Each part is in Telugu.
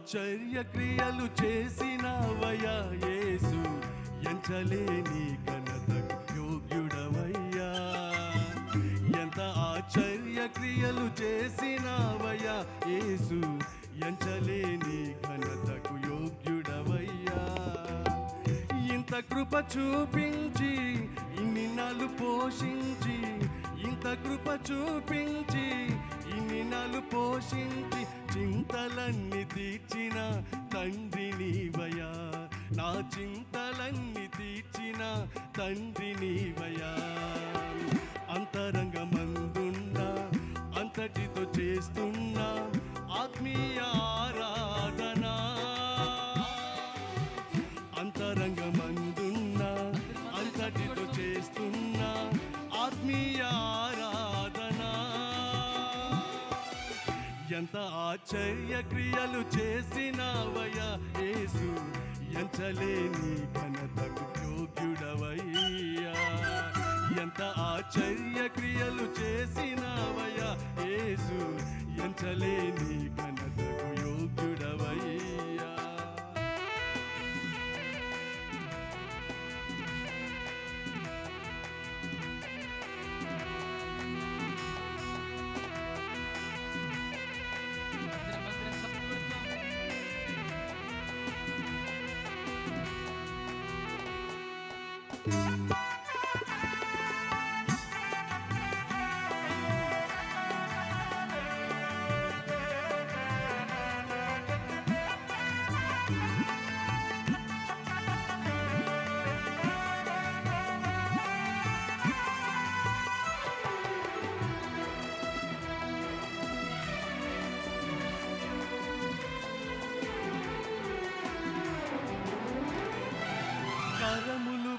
ఆశ్చర్య క్రియలు చేసినవయ్యా యేసు. ఎంచలేని ఘనతకు యోగ్యుడవయ్యా ఎంత ఆశ్చర్య క్రియలు చేసినవయ్యా యేసు. ఎంచలేని ఘనతకు యోగ్యుడవయ్యా ఇంత కృప చూపించి ఇన్ని నాలు పోషించి ఇంత కృప చూపించి ఇన్ని నాలు పోషించి చింతలన్నీ తీర్చిన తండ్రి నీవయా నా చింతలన్నీ తీర్చిన తండ్రి నీవయా అంతరంగమందున్నా అంతటితో చేస్తున్నా ఆత్మీయ ఆరాధన. అంతరంగమందున్నా అంతటితో చేస్తున్నా ఆత్మీయ ఎంత ఆశ్చర్య క్రియలు చేసినవయ్యా యేసు ఎంచలేని ఘనతకు యోగ్యుడవయ్యా. ఎంత ఆశ్చర్య క్రియలు చేసినవయ్యా యేసు ఎంచలేని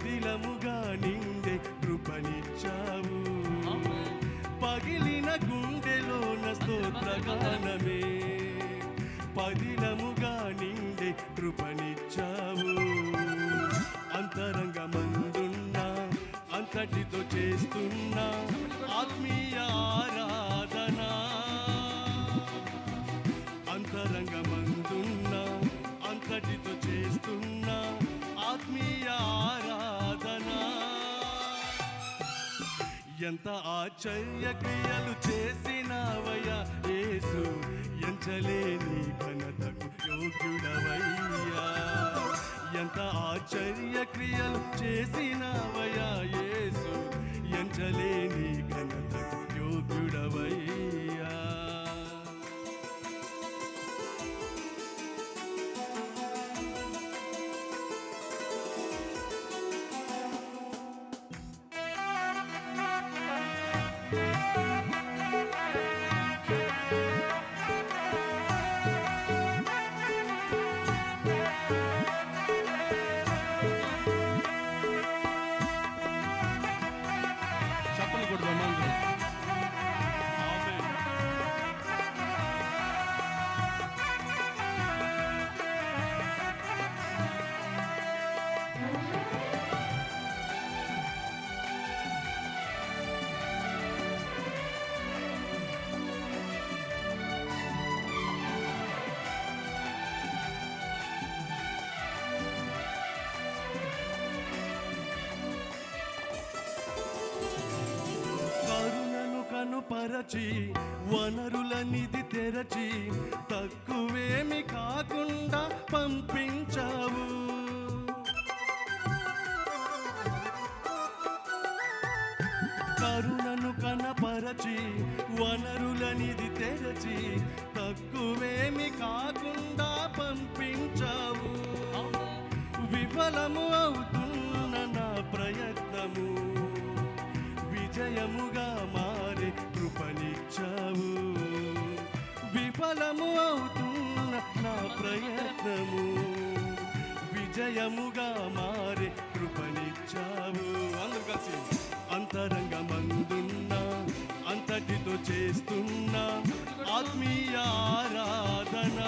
శిథిలముగా నిండే కృపనిచ్చావు. పగిలిన గుండెలోన స్తోత్రగానమే. పదిలముగా నిండే కృపనిచ్చావు. అంతరంగమందున్నా అంతటితో చేస్తున్నా ఆత్మీయ ఆరాధన. అంతరంగమందున్నా అంతటితో చేస్తున్నా ఎంత ఆశ్చర్య క్రియలు చేసినవయ్యా యేసు ఎంచలేని ఘనతకు యోగ్యుడవయ్యా. ఎంత ఆశ్చర్య క్రియలు చేసినవయ్యా acuerdo, Mango. తెరచి వనరుల నిధి తెరచి తక్కువేమి కాకుండా పంపించావు. కరుణను కనపరచి వనరుల నిధి తెరచి తక్కువేమి కాకుండా పంపించావు. విఫలము విజయముగా మారే కృపనిచ్చావు. అందరు కలిసి అంతరంగమందున్నా అంతటితో చేస్తున్నా ఆత్మీయ ఆరాధన.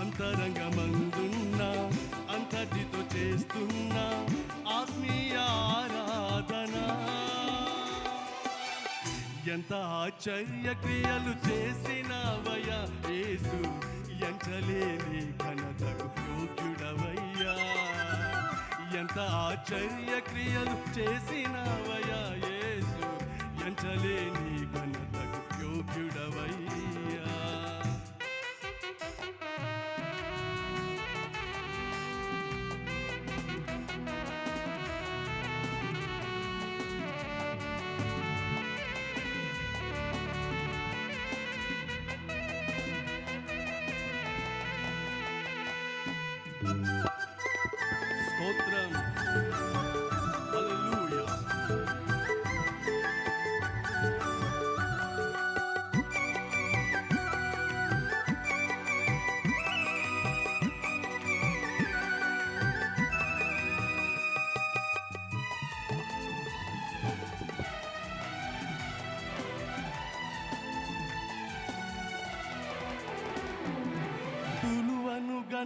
అంతరంగమందున్నా అంతటితో చేస్తున్నా ఆత్మీయ ఆరాధన. ఎంత ఆశ్చర్య క్రియలు చేసినవయ్యా యేసు. ఎంచలేని ఘనతకు యోగ్యుడవయ్యా. ఎంత ఆశ్చర్య క్రియలు చేసినవయ్యా యేసు. ఎంచలేని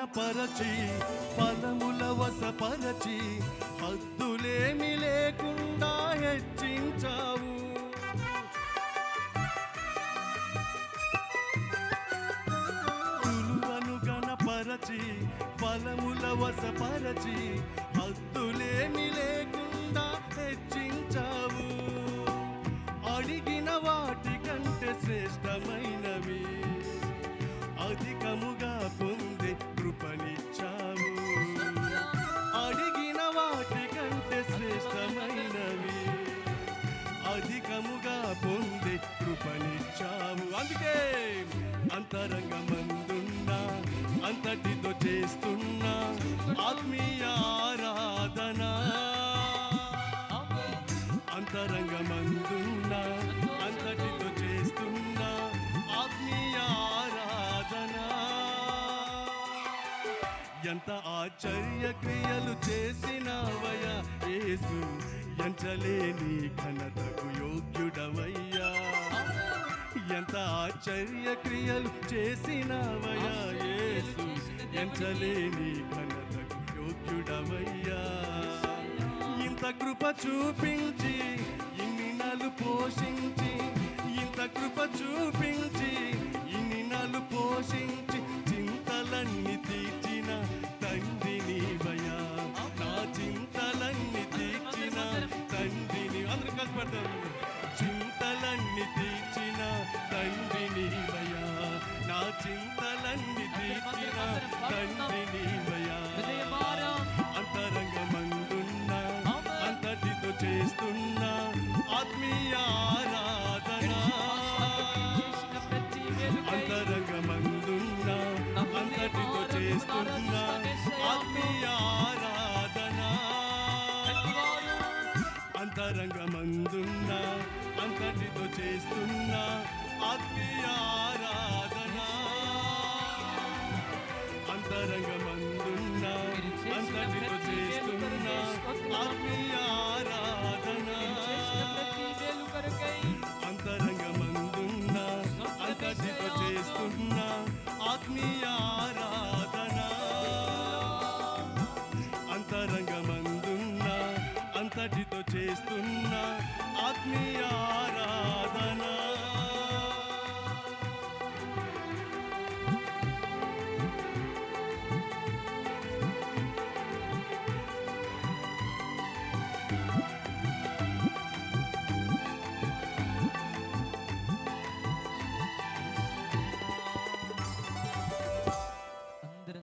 పరచి గణపరచి ఫలముల వసపరచి హద్దులేమి లేకుండా హెచ్చించావు. తులువను గణపరచి ఫలముల వసపరచి అంతరంగమందున్నా అంతటితో చేస్తున్నా ఆత్మీయ ఆరాధన. అంతరంగమందున్నా అంతటితో చేస్తున్నా ఆత్మీయ ఆరాధన. ఎంత ఆశ్చర్య క్రియలు చేసినవయ్యా యేసు ఎంచలేని ఘనతకు యోగ్యుడు. ఎంత ఆశ్చర్య క్రియలు చేసినవయ్యా యేసు ఎంచలేని ఘనతకు యోగ్యుడవయ్యా ఇంత కృప చూపించి ఇన్ని నలు పోషించి ఇంత కృప చూపించి ఇన్ని నలు పోషించి చింతలన్నీ తీర్చిన తండ్రి నీవయ్యా. నా చింతలన్నీ తీర్చిన తండ్రిని అందరూ కష్టపడతారు అంతరంగమందున్నా అంతటితో చేస్తున్న ఆత్మీయ ఆరాధన. అంతరంగమందున్నా అంతటితో చేస్తున్న ఆత్మీయ ఆరాధన. చేసిన అంతటితో చేస్తున్న ఆత్మీయ ఆరాధన. అంతటితో చేస్తున్న